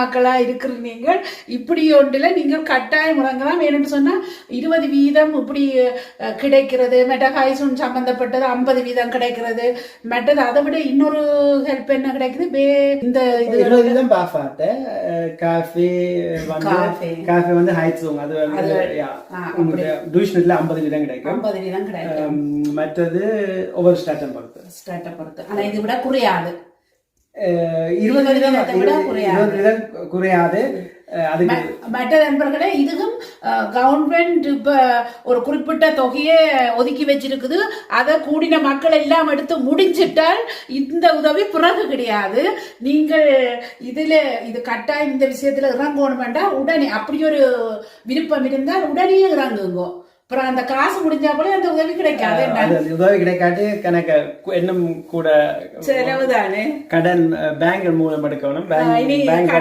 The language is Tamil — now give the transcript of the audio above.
ஆக்களா இருக்கிற நீங்கள். இப்படி ஒன்றில் நீங்கள் கட்டாயம் முழங்கலாம் வேணும்னு சொன்னா இருபது வீதம் இப்படி கிடைக்கிறது. மெட்டகாய்ஸும் சம்பந்தப்பட்டது ஐம்பது வீதம் கிடைக்கிறது. மற்றது அதை விட இன்னொரு ஹெல்ப் என்ன கிடைக்குது? பே இந்த இது. இருபது வீதம் பாஃப் ஆட்டேன் காஃபி காஃபி. காஃபி வந்து ஹைட்ஸும் அது வந்து டியூஷனில் ஐம்பது வீதம் கிடைக்கும். ஐம்பது வீதம் கிடைக்கும். மற்றது ஒவ்வொரு ஸ்டார்டம் பொறுத்து. ஸ்டார்ட்டை பொறுத்து. ஆனா இது விட குறையாது. இருபது வீதம் குறையாது. மற்ற நண்பர்களே இதுவும் கவர்மெண்ட் இப்ப ஒரு குறிப்பிட்ட தொகையை ஒதுக்கி வச்சிருக்குது. அதை கூடின மக்கள் எல்லாம் எடுத்து முடிஞ்சிட்டால் இந்த உதவி பிறகு கிடையாது. நீங்கள் இதுல இது கட்டாயம் இந்த விஷயத்துல இறங்கணும் வேண்டாம் உடனே. அப்படி ஒரு விருப்பம் இருந்தால் உடனே இறங்குங்க. அப்புறம் அந்த காசு முடிஞ்சா போல அந்த உதவி கிடைக்காது உதவி கிடைக்காட்டி கணக்கு கு- இன்னும் கூட செலவு தானே கடன் பேங்க் மூலம் எடுக்கணும். பேங்க்